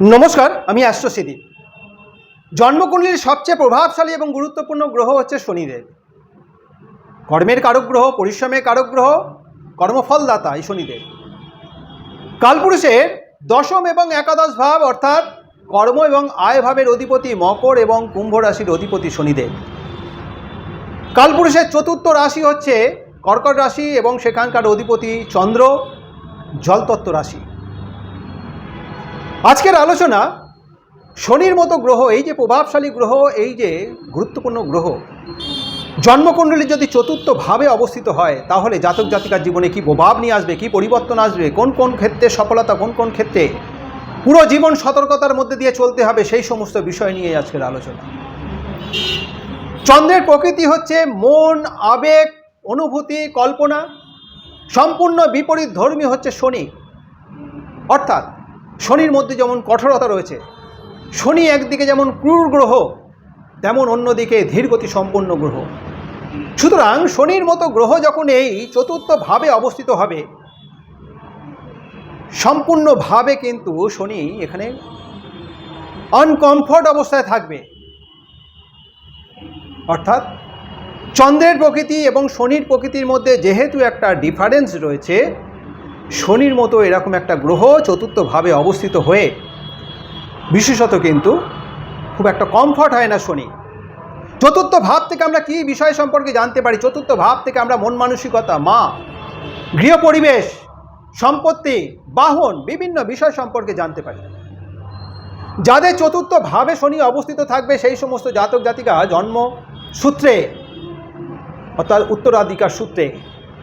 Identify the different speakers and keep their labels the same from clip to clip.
Speaker 1: নমস্কার, আমি অ্যাস্ট্রোসিদি জন্মকুণ্ডলীর সবচেয়ে প্রভাবশালী এবং গুরুত্বপূর্ণ গ্রহ হচ্ছে শনিদেব। কর্মের কারক গ্রহ, পরিশ্রমের কারক গ্রহ, কর্মফলদাতা এই শনিদেব। কালপুরুষের দশম এবং একাদশ ভাব অর্থাৎ কর্ম এবং আয় ভাবের অধিপতি মকর এবং কুম্ভ রাশির অধিপতি শনিদেব। কালপুরুষের চতুর্থ রাশি হচ্ছে কর্কট রাশি এবং সেখানকার অধিপতি চন্দ্র, জলতত্ত্ব রাশি। আজকের আলোচনা শনির মতো গ্রহ, এই যে প্রভাবশালী গ্রহ, এই যে গুরুত্বপূর্ণ গ্রহ, জন্মকুণ্ডলী যদি চতুর্থভাবে অবস্থিত হয়, তাহলে জাতক জাতিকার জীবনে কি প্রভাব নিয়ে আসবে, কি পরিবর্তন আসবে, কোন কোন ক্ষেত্রে সফলতা, কোন কোন ক্ষেত্রে পুরো জীবন সতর্কতার মধ্যে দিয়ে চলতে হবে, সেই সমস্ত বিষয় নিয়ে আজকের আলোচনা। চন্দ্রের প্রকৃতি হচ্ছে মন, আবেগ, অনুভূতি, কল্পনা, সম্পূর্ণ বিপরীত ধর্মী হচ্ছে শনি। অর্থাৎ শনির মধ্যে যেমন কঠোরতা রয়েছে, শনি একদিকে যেমন ক্রূর গ্রহ, তেমন অন্যদিকে ধীরগতি সম্পন্ন গ্রহ। সুতরাং শনির মতো গ্রহ যখন এই চতুর্থভাবে অবস্থিত হবে সম্পূর্ণভাবে কিন্তু শনি এখানে আনকমফর্ট অবস্থায় থাকবে। অর্থাৎ চন্দ্রের প্রকৃতি এবং শনির প্রকৃতির মধ্যে যেহেতু একটা ডিফারেন্স রয়েছে শনির মতো এরকম একটা গ্রহ চতুর্থভাবে অবস্থিত হয়ে, বিশেষত কিন্তু খুব একটা কমফর্ট হয় না শনি। চতুর্থ ভাব থেকে আমরা কি বিষয় সম্পর্কে জানতে পারি? চতুর্থ ভাব থেকে আমরা মন মানসিকতা, মা, গৃহ পরিবেশ, সম্পত্তি, বাহন, বিভিন্ন বিষয় সম্পর্কে জানতে পারি। যাদের চতুর্থ ভাবে শনি অবস্থিত থাকবে, সেই সমস্ত জাতক জাতিকা জন্ম সূত্রে অর্থাৎ উত্তরাধিকার সূত্রে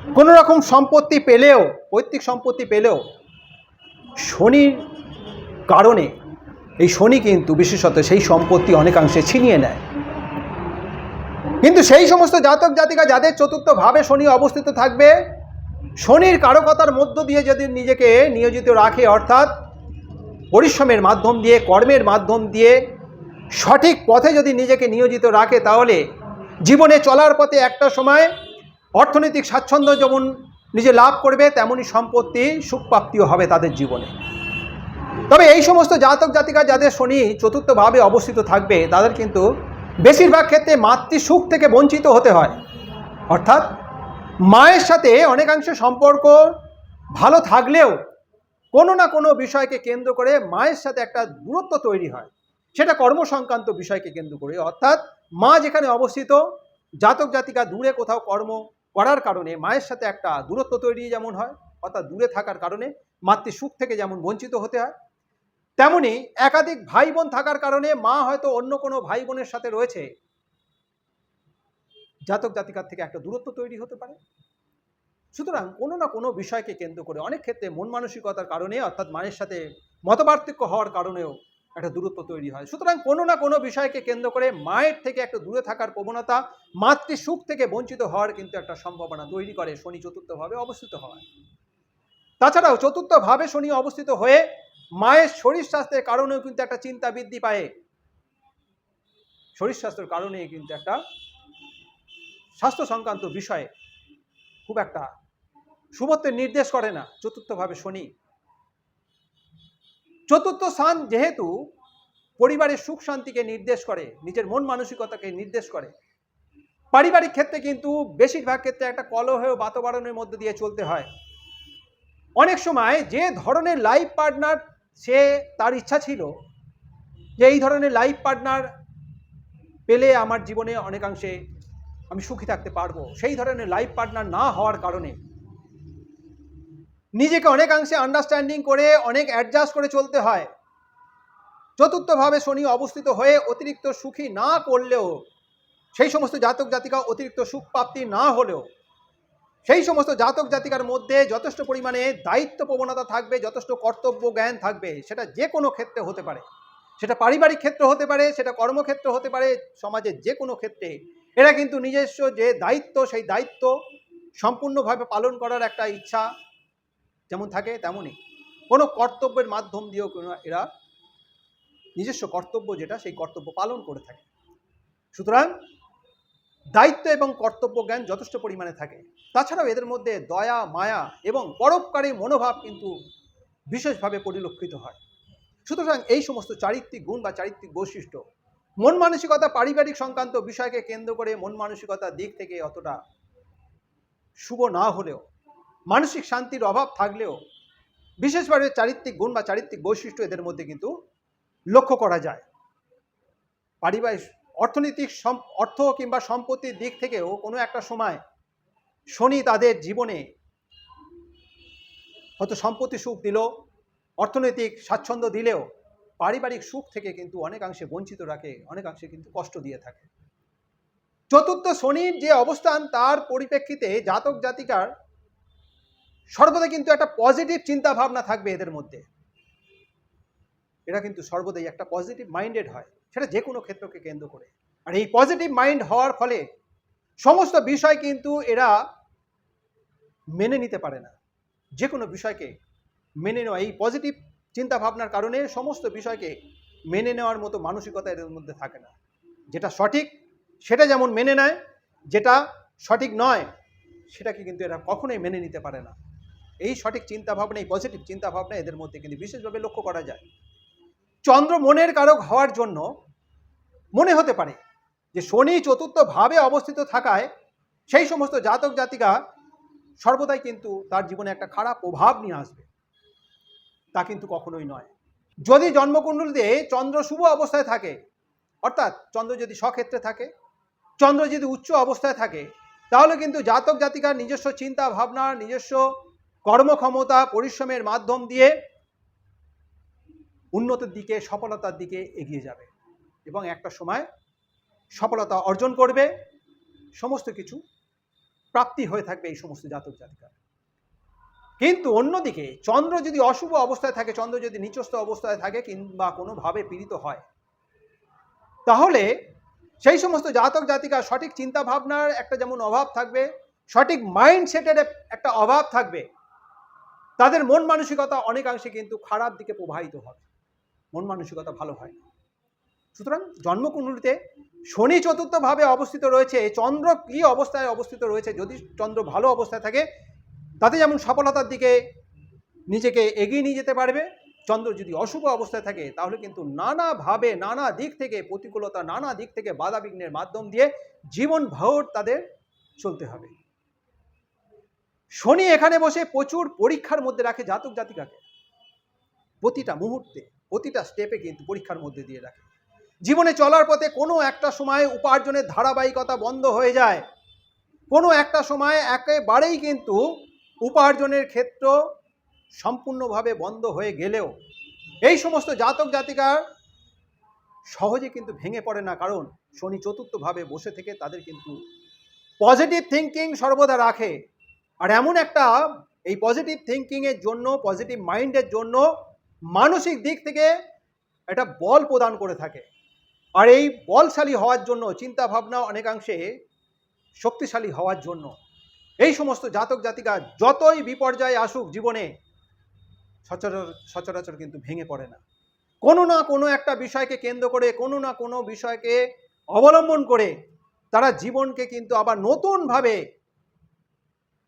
Speaker 1: কোনো রকম সম্পত্তি পেলেও, পৈতৃক সম্পত্তি পেলেও শনির কারণে এই শনি কিন্তু বিশেষত সেই সম্পত্তি অনেকাংশে ছিনিয়ে নেয়। কিন্তু সেই সমস্ত জাতক জাতিকা যাদের চতুর্থ ভাবে শনি অবস্থিত থাকবে, শনির কারকতার মধ্য দিয়ে যদি নিজেকে নিয়োজিত রাখে, অর্থাৎ পরিশ্রমের মাধ্যম দিয়ে, কর্মের মাধ্যম দিয়ে সঠিক পথে যদি নিজেকে নিয়োজিত রাখে, তাহলে জীবনে চলার পথে একটা সময় অর্থনৈতিক স্বাচ্ছন্দ্য যেমন নিজে লাভ করবে তেমনই সম্পত্তি সুখপ্রাপ্তিও হবে তাদের জীবনে। তবে এই সমস্ত জাতক জাতিকা যাদের শনি চতুর্থভাবে অবস্থিত থাকবে, তাদের কিন্তু বেশিরভাগ ক্ষেত্রে মাতৃসুখ থেকে বঞ্চিত হতে হয়। অর্থাৎ মায়ের সাথে অনেকাংশ সম্পর্ক ভালো থাকলেও কোনো না কোনো বিষয়কে কেন্দ্র করে মায়ের সাথে একটা দূরত্ব তৈরি হয়। সেটা কর্মসংক্রান্ত বিষয়কে কেন্দ্র করে। অর্থাৎ মা যেখানে অবস্থিত, জাতক জাতিকা দূরে কোথাও কর্ম করার কারণে মায়ের সাথে একটা দূরত্ব তৈরি যেমন হয়, অর্থাৎ দূরে থাকার কারণে মাতৃ সুখ থেকে যেমন বঞ্চিত হতে হয়, তেমনি একাধিক ভাই বোন থাকার কারণে মা হয়তো অন্য কোনো ভাই বোনের সাথে রয়েছে। জাতক জাতিকার থেকে একটা দূরত্ব তৈরি হতে পারে। সুতরাং কোনো না কোনো বিষয়কে কেন্দ্র করে অনেক ক্ষেত্রে মন মানসিকতার কারণে, অর্থাৎ মায়ের সাথে মতপার্থক্য হওয়ার কারণেও একটা দূরত্ব তৈরি হয়। সুতরাং কোনো না কোনো বিষয়কে কেন্দ্র করে মায়ের থেকে একটু দূরে থাকার প্রবণতা, মাতৃ সুখ থেকে বঞ্চিত হওয়ার কিন্তু একটা সম্ভাবনা তৈরি করে শনি চতুর্থভাবে অবস্থিত হওয়ায়। তাছাড়াও চতুর্থভাবে শনি অবস্থিত হয়ে মায়ের শরীর স্বাস্থ্যের কারণেও কিন্তু একটা চিন্তা বৃদ্ধি পায়। শরীর স্বাস্থ্যের কারণে কিন্তু একটা স্বাস্থ্য সংক্রান্ত বিষয়ে খুব একটা শুভত্বের নির্দেশ করে না চতুর্থভাবে শনি। চতুর্থ স্থান যেহেতু পরিবারের সুখ শান্তিকে নির্দেশ করে, নিজের মন মানসিকতাকে নির্দেশ করে, পারিবারিক ক্ষেত্রে কিন্তু বেশিরভাগ ক্ষেত্রে একটা কলহ বাতাবরণের মধ্যে দিয়ে চলতে হয়। অনেক সময় যে ধরনের লাইফ পার্টনার সে তার ইচ্ছা ছিল, যে এই ধরনের লাইফ পার্টনার পেলে আমার জীবনে অনেকাংশে আমি সুখী থাকতে পারব, সেই ধরনের লাইফ পার্টনার না হওয়ার কারণে নিজেকে অনেকাংশে আন্ডারস্ট্যান্ডিং করে, অনেক অ্যাডজাস্ট করে চলতে হয়। চতুর্থভাবে শনি অবস্থিত হয়ে অতিরিক্ত সুখী না করলেও, সেই সমস্ত জাতক জাতিকা অতিরিক্ত সুখ প্রাপ্তি না হলেও, সেই সমস্ত জাতক জাতিকার মধ্যে যথেষ্ট পরিমাণে দায়িত্ব প্রবণতা থাকবে, যথেষ্ট কর্তব্য জ্ঞান থাকবে, সেটা যে কোনো ক্ষেত্রে হতে পারে। সেটা পারিবারিক ক্ষেত্র হতে পারে, সেটা কর্মক্ষেত্র হতে পারে, সমাজের যে কোনো ক্ষেত্রে। এরা কিন্তু নিজস্ব যে দায়িত্ব, সেই দায়িত্ব সম্পূর্ণভাবে পালন করার একটা ইচ্ছা যেমন থাকে তেমনই। কোনো কর্তব্যের মাধ্যম দিয়েও কোনো এরা নিজস্ব কর্তব্য যেটা, সেই কর্তব্য পালন করে থাকে। সুতরাং দায়িত্ব এবং কর্তব্য জ্ঞান যথেষ্ট পরিমাণে থাকে। তাছাড়াও এদের মধ্যে দয়া, মায়া এবং পরোপকারী মনোভাব কিন্তু বিশেষভাবে পরিলক্ষিত হয়। সুতরাং এই সমস্ত চারিত্রিক গুণ বা চারিত্রিক বৈশিষ্ট্য মন মানসিকতা পারিবারিক সংক্রান্ত বিষয়কে কেন্দ্র করে মন মানসিকতার দিক থেকে অতটা শুভ না হলেও মানসিক শান্তির অভাব থাকলেও বিশেষভাবে চারিত্রিক গুণ বা চারিত্রিক বৈশিষ্ট্য এদের মধ্যে কিন্তু লক্ষ্য করা যায়। পারিবারিক অর্থনৈতিক অর্থ কিংবা সম্পত্তির দিক থেকেও কোনো একটা সময় শনি তাদের জীবনে হয়তো সম্পত্তি সুখ দিল, অর্থনৈতিক স্বাচ্ছন্দ্য দিলেও পারিবারিক সুখ থেকে কিন্তু অনেকাংশে বঞ্চিত রাখে, অনেকাংশে কিন্তু কষ্ট দিয়ে থাকে। চতুর্থ শনির যে অবস্থান তার পরিপ্রেক্ষিতে জাতক জাতিকার সর্বদা কিন্তু একটা পজিটিভ চিন্তা ভাবনা থাকবে এদের মধ্যে। এরা কিন্তু সর্বদাই একটা পজিটিভ মাইন্ডেড হয়, সেটা যে কোনো ক্ষেত্রকে কেন্দ্র করে। আর এই পজিটিভ মাইন্ড হওয়ার ফলে সমস্ত বিষয় কিন্তু এরা মেনে নিতে পারে না। যে কোনো বিষয়কে মেনে নেওয়া, এই পজিটিভ চিন্তা ভাবনার কারণে সমস্ত বিষয়কে মেনে নেওয়ার মতো মানসিকতা এদের মধ্যে থাকে না। যেটা সঠিক, সেটা যেমন মেনে নেয়, যেটা সঠিক নয়, সেটাকে কিন্তু এরা কখনোই মেনে নিতে পারে না। এই সঠিক চিন্তা ভাবনা এই পজিটিভ চিন্তা ভাবনা এদের মধ্যে কিন্তু বিশেষভাবে লক্ষ্য করা যায়। চন্দ্র মনের কারক হওয়ার জন্য মনে হতে পারে যে শনি চতুর্থ ভাবে অবস্থিত থাকায় সেই সমস্ত জাতক জাতিকা সর্বদাই কিন্তু তার জীবনে একটা খারাপ প্রভাব নিয়ে আসবে। তা কিন্তু কখনোই নয়। যদি জন্মকুণ্ডলীতে চন্দ্র শুভ অবস্থায় থাকে, অর্থাৎ চন্দ্র যদি স্বক্ষেত্রে থাকে, চন্দ্র যদি উচ্চ অবস্থায় থাকে, তাহলে কিন্তু জাতক জাতিকার নিজস্ব চিন্তা ভাবনা নিজস্ব কর্মক্ষমতা, পরিশ্রমের মাধ্যম দিয়ে উন্নতির দিকে, সফলতার দিকে এগিয়ে যাবে। এবং একটা সময় সফলতা অর্জন করবে। সমস্ত কিছু প্রাপ্তি হয়ে থাকবে এই সমস্ত জাতক জাতিকার। কিন্তু অন্যদিকে চন্দ্র যদি অশুভ অবস্থায় থাকে, চন্দ্র যদি নিচস্থ অবস্থায় থাকে কিংবা কোনোভাবে পীড়িত হয়, তাহলে সেই সমস্ত জাতক জাতিকার সঠিক চিন্তা ভাবনার একটা যেমন অভাব থাকবে, সঠিক মাইন্ডসেটের একটা অভাব থাকবে। তাদের মন মানসিকতা অনেকাংশে কিন্তু খারাপ দিকে প্রবাহিত হবে মন মানসিকতা ভালো হয় না। সুতরাং জন্মকুণ্ডলিতে শনি চতুর্থভাবে অবস্থিত রয়েছে, চন্দ্র কী অবস্থায় অবস্থিত রয়েছে, যদি চন্দ্র ভালো অবস্থায় থাকে, তাতে যেমন সফলতার দিকে নিজেকে এগিয়ে নিয়ে যেতে পারবে, চন্দ্র যদি অশুভ অবস্থায় থাকে, তাহলে কিন্তু নানাভাবে নানা দিক থেকে প্রতিকূলতা, নানা দিক থেকে বাধা বিঘ্নের মাধ্যম দিয়ে জীবন ভর তাদের চলতে হবে। শনি এখানে বসে প্রচুর পরীক্ষার মধ্যে রাখে জাতক জাতিকাকে। প্রতিটা মুহূর্তে, প্রতিটা স্টেপে কিন্তু পরীক্ষার মধ্যে দিয়ে রাখে। জীবনে চলার পথে কোনো একটা সময় উপার্জনের ধারাবাহিকতা বন্ধ হয়ে যায়। কোনো একটা সময় একেবারেই কিন্তু উপার্জনের ক্ষেত্র সম্পূর্ণভাবে বন্ধ হয়ে গেলেও, এই সমস্ত জাতক জাতিকার সহজে কিন্তু ভেঙে পড়ে না। কারণ শনি চতুর্থভাবে বসে থেকে তাদের কিন্তু পজিটিভ থিঙ্কিং সর্বদা রাখে। আর এমন একটা এই পজিটিভ থিঙ্কিংয়ের জন্য পজিটিভ মাইন্ডের জন্য মানসিক দিক থেকে একটা বল প্রদান করে থাকে। আর এই বলশালী হওয়ার জন্য চিন্তা ভাবনা অনেকাংশে শক্তিশালী হওয়ার জন্য, এই সমস্ত জাতক জাতিকা যতই বিপর্যয় আসুক জীবনে, সচরাচর সচরাচর কিন্তু ভেঙে পড়ে না। কোনো না কোনো একটা বিষয়কে কেন্দ্র করে, কোনো না কোনো বিষয়কে অবলম্বন করে, তারা জীবনকে কিন্তু আবার নতুনভাবে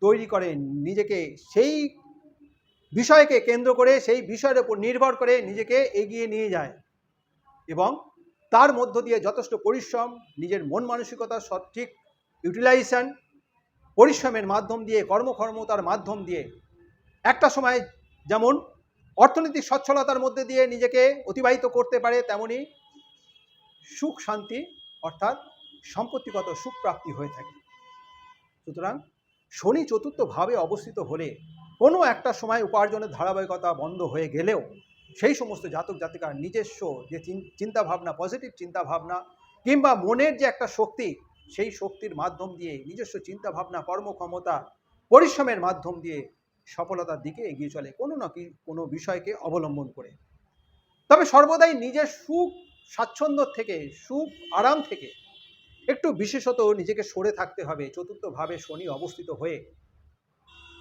Speaker 1: তৈরি করে নিজেকে সেই বিষয়কে কেন্দ্র করে, সেই বিষয়ের উপর নির্ভর করে নিজেকে এগিয়ে নিয়ে যায় এবং তার মধ্য দিয়ে যথেষ্ট পরিশ্রম, নিজের মন মানসিকতার সঠিক ইউটিলাইজেশন পরিশ্রমের মাধ্যম দিয়ে, কর্মক্ষমতার মাধ্যম দিয়ে একটা সময় যেমন অর্থনৈতিক সচ্ছলতার মধ্যে দিয়ে নিজেকে অতিবাহিত করতে পারে, তেমনি সুখ শান্তি অর্থাৎ সম্পত্তিগত সুখ প্রাপ্তি হয়ে থাকে। সুতরাং শনি চতুর্থভাবে অবস্থিত হলে কোনো একটা সময় উপার্জনের ধারাবাহিকতা বন্ধ হয়ে গেলেও সেই সমস্ত জাতক জাতিকার নিজস্ব যে চিন- চিন্তাভাবনা পজিটিভ চিন্তাভাবনা কিংবা মনের যে একটা শক্তি, সেই শক্তির মাধ্যম দিয়ে নিজস্ব চিন্তাভাবনা, কর্মক্ষমতা, পরিশ্রমের মাধ্যম দিয়ে সফলতার দিকে এগিয়ে চলে, কোনো না কোনো বিষয়কে অবলম্বন করে। তবে সর্বদাই নিজের সুখ, স্বাচ্ছন্দ্য থেকে, সুখ, আরাম থেকে একটু বিশেষত নিজেকে সরে থাকতে হবে। চতুর্থভাবে শনি অবস্থিত হয়ে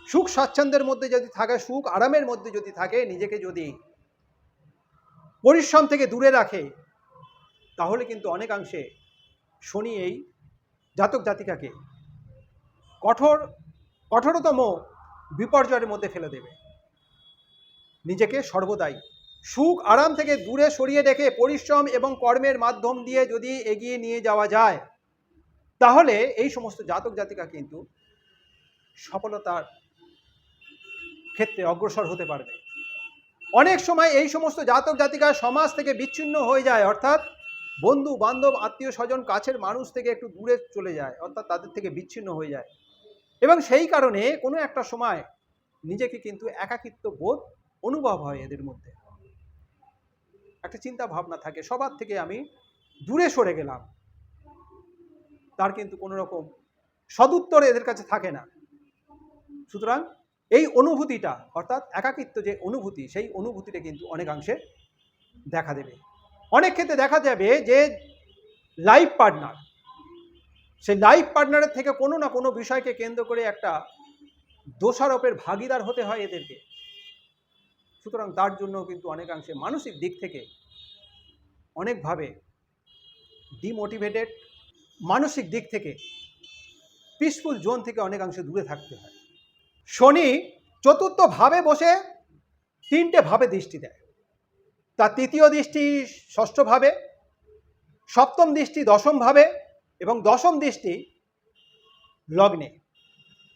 Speaker 1: সুখ স্বাচ্ছন্দ্যের মধ্যে যদি থাকে, সুখ আরামের মধ্যে যদি থাকে, নিজেকে যদি পরিশ্রম থেকে দূরে রাখে, তাহলে কিন্তু অনেকাংশে শনি এই জাতক জাতিকাকে কঠোর, কঠোরতম বিপর্যয়ের মধ্যে ফেলে দেবে। নিজেকে সর্বদাই সুখ আরাম থেকে দূরে সরিয়ে রেখে পরিশ্রম এবং কর্মের মাধ্যম দিয়ে যদি এগিয়ে নিয়ে যাওয়া যায় তাহলে এই সমস্ত জাতক জাতিকা কিন্তু সফলতার ক্ষেত্রে অগ্রসর হতে পারবে। অনেক সময় এই সমস্ত জাতক জাতিকা সমাজ থেকে বিচ্ছিন্ন হয়ে যায়, অর্থাৎ বন্ধু, বান্ধব, আত্মীয় স্বজন, কাছের মানুষ থেকে একটু দূরে চলে যায়, অর্থাৎ তাদের থেকে বিচ্ছিন্ন হয়ে যায়। এবং সেই কারণে কোনো একটা সময় নিজেকে কিন্তু একাকিত্ব বোধ অনুভব হয় এদের মধ্যে। একটা চিন্তা ভাবনা থাকে, সবার থেকে আমি দূরে সরে গেলাম। তার কিন্তু কোনো রকম সদুত্তর এদের কাছে থাকে না। সুতরাং এই অনুভূতিটা, অর্থাৎ একাকিত্ব যে অনুভূতি, সেই অনুভূতিটা কিন্তু অনেকাংশে দেখা দেবে। অনেক ক্ষেত্রে দেখা যাবে যে লাইফ পার্টনার সেই লাইফ পার্টনারের থেকে কোনো না কোনো বিষয়কে কেন্দ্র করে একটা দোষারোপের ভাগিদার হতে হয় এদেরকে। সুতরাং তার জন্য কিন্তু অনেকাংশে মানসিক দিক থেকে অনেকভাবে ডিমোটিভেটেড মানসিক দিক থেকে পিসফুল জোন থেকে অনেকাংশে দূরে থাকতে হয়। শনি চতুর্থ ভাবে বসে তিনটে ভাবে দৃষ্টি দেয়। তার তৃতীয় দৃষ্টি ষষ্ঠ ভাবে, সপ্তম দৃষ্টি দশম ভাবে এবং দশম দৃষ্টি লগ্নে।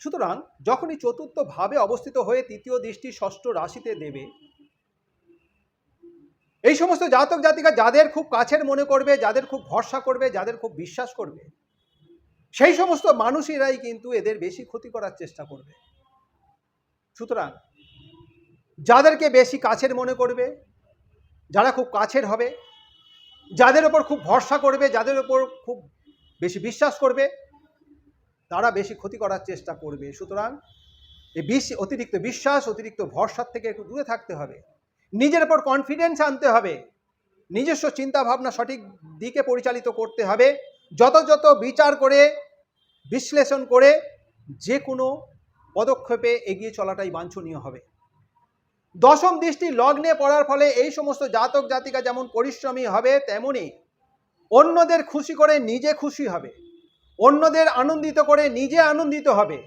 Speaker 1: সুতরাং যখনই চতুর্থ ভাবে অবস্থিত হয়ে তৃতীয় দৃষ্টি ষষ্ঠ রাশিতে দেবে এই সমস্ত জাতক জাতিকা যাদের খুব কাছের মনে করবে, যাদের খুব ভরসা করবে, যাদের খুব বিশ্বাস করবে, সেই সমস্ত মানুষেরাই কিন্তু এদের বেশি ক্ষতি করার চেষ্টা করবে। সুতরাং যাদেরকে বেশি কাছের মনে করবে, যারা খুব কাছের হবে, যাদের ওপর খুব ভরসা করবে, যাদের ওপর খুব বেশি বিশ্বাস করবে, তারা বেশি ক্ষতি করার চেষ্টা করবে। সুতরাং এই বিশ, অতিরিক্ত বিশ্বাস, অতিরিক্ত ভরসার থেকে একটু দূরে থাকতে হবে। নিজের ওপর কনফিডেন্স আনতে হবে। নিজস্ব চিন্তা ভাবনা সঠিক দিকে পরিচালিত করতে হবে। যত যত বিচার করে, বিশ্লেষণ করে, যে কোনো পদক্ষেপে এগিয়ে চলাটাই বাঞ্ছনীয় হবে। দশম দৃষ্টি লগ্নে পড়ার ফলে এই সমস্ত জাতক জাতিকা যেমন পরিশ্রমী হবে, তেমনি অন্যদের খুশি করে নিজে খুশি হবে। অন্যদের আনন্দিত করে নিজে আনন্দিত হবে।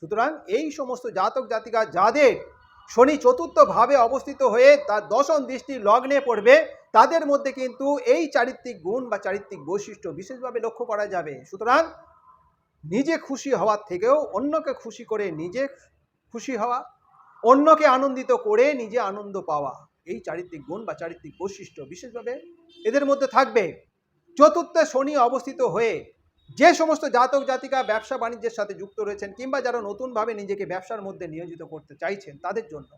Speaker 1: সুতরাং এই সমস্ত জাতক জাতিকা যাদের শনি চতুর্থ ভাবে অবস্থিত হয়ে তার দশম দৃষ্টি লগ্নে পড়বে। তাদের মধ্যে কিন্তু এই চারিত্রিক গুণ বা চারিত্রিক বৈশিষ্ট্য বিশেষভাবে লক্ষ্য করা যাবে। সুতরাং নিজে খুশি হওয়ার থেকেও অন্যকে খুশি করে নিজে খুশি হওয়া, অন্যকে আনন্দিত করে নিজে আনন্দ পাওয়া, এই চারিত্রিক গুণ বা চারিত্রিক বৈশিষ্ট্য বিশেষভাবে এদের মধ্যে থাকবে। চতুর্থে শনি অবস্থিত হয়ে যে সমস্ত জাতক, জাতিকা, ব্যবসা বাণিজ্যের সাথে যুক্ত রয়েছেন কিংবা যারা নতুনভাবে নিজেকে ব্যবসার মধ্যে নিয়োজিত করতে চাইছেন, তাদের জন্য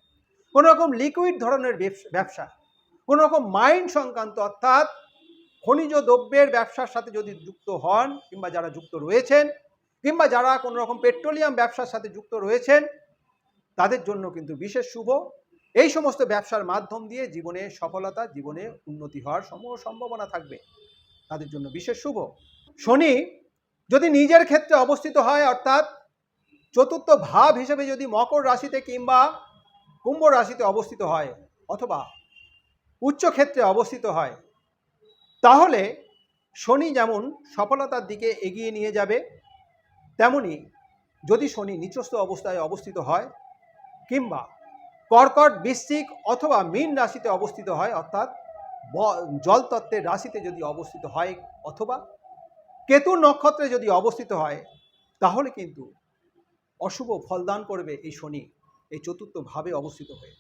Speaker 1: কোনো রকম লিকুইড ধরনের ব্যবসা কোনো রকম মাইন্ড সংক্রান্ত অর্থাৎ খনিজ দ্রব্যের ব্যবসার সাথে যদি যুক্ত হন কিংবা যারা যুক্ত রয়েছেন কিংবা যারা কোনো রকম পেট্রোলিয়াম ব্যবসার সাথে যুক্ত রয়েছেন, তাদের জন্য কিন্তু বিশেষ শুভ। এই সমস্ত ব্যবসার মাধ্যম দিয়ে জীবনে সফলতা, জীবনে উন্নতি হওয়ার সমূহ সম্ভাবনা থাকবে। তাদের জন্য বিশেষ শুভ। শনি যদি নিজের ক্ষেত্রে অবস্থিত হয়, অর্থাৎ চতুর্থ ভাব হিসেবে যদি মকর রাশিতে কিংবা কুম্ভ রাশিতে অবস্থিত হয় অথবা উচ্চ ক্ষেত্রে অবস্থিত হয়, তাহলে শনি যেমন সফলতার দিকে এগিয়ে নিয়ে যাবে, তেমনি যদি শনি নিচস্থ অবস্থায় অবস্থিত হয় কিংবা কর্কট, বৃশ্চিক অথবা মীন রাশিতে অবস্থিত হয়, অর্থাৎ জলতত্ত্বের রাশিতে যদি অবস্থিত হয় অথবা কেতুর নক্ষত্রে যদি অবস্থিত হয়, তাহলে কিন্তু অশুভ ফলদান করবে এই শনি, এই চতুর্থ ভাবে অবস্থিত হয়ে।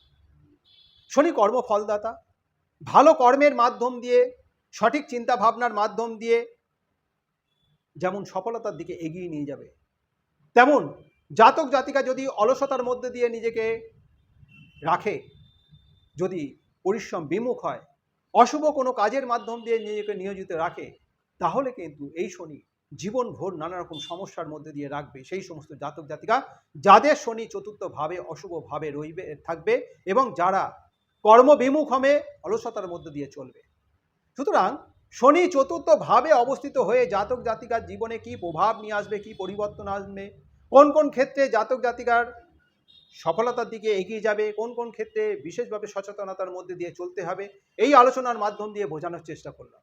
Speaker 1: শনি কর্মফলদাতা, ভালো কর্মের মাধ্যম দিয়ে, সঠিক চিন্তা ভাবনার মাধ্যম দিয়ে যেমন সফলতার দিকে এগিয়ে নিয়ে যাবে, তেমন জাতক জাতিকা যদি অলসতার মধ্যে দিয়ে নিজেকে রাখে, যদি পরিশ্রম বিমুখ হয়, অশুভ কোনো কাজের মাধ্যম দিয়ে নিজেকে নিয়োজিত রাখে তাহলে কিন্তু এই শনি জীবনভর নানা রকম সমস্যার মধ্যে দিয়ে রাখবে। সেই সমস্ত জাতক জাতিকা যাদের শনি চতুর্থ ভাবে অশুভ ভাবে রইবে, থাকবে এবং যারা কর্মবিমুখ হবে অলসতার মধ্যে দিয়ে চলবে। সুতরাং শনি চতুর্থ ভাবে অবস্থিত হয়ে জাতক জাতিকার জীবনে কি প্রভাব নিয়ে আসবে, কি পরিবর্তন আসবে কোন কোন ক্ষেত্রে জাতক জাতিকার সফলতার দিকে এগিয়ে যাবে, কোন কোন ক্ষেত্রে বিশেষভাবে সচেতনতার মধ্যে দিয়ে চলতে হবে, এই আলোচনার মাধ্যম দিয়ে বোঝানোর চেষ্টা করলাম।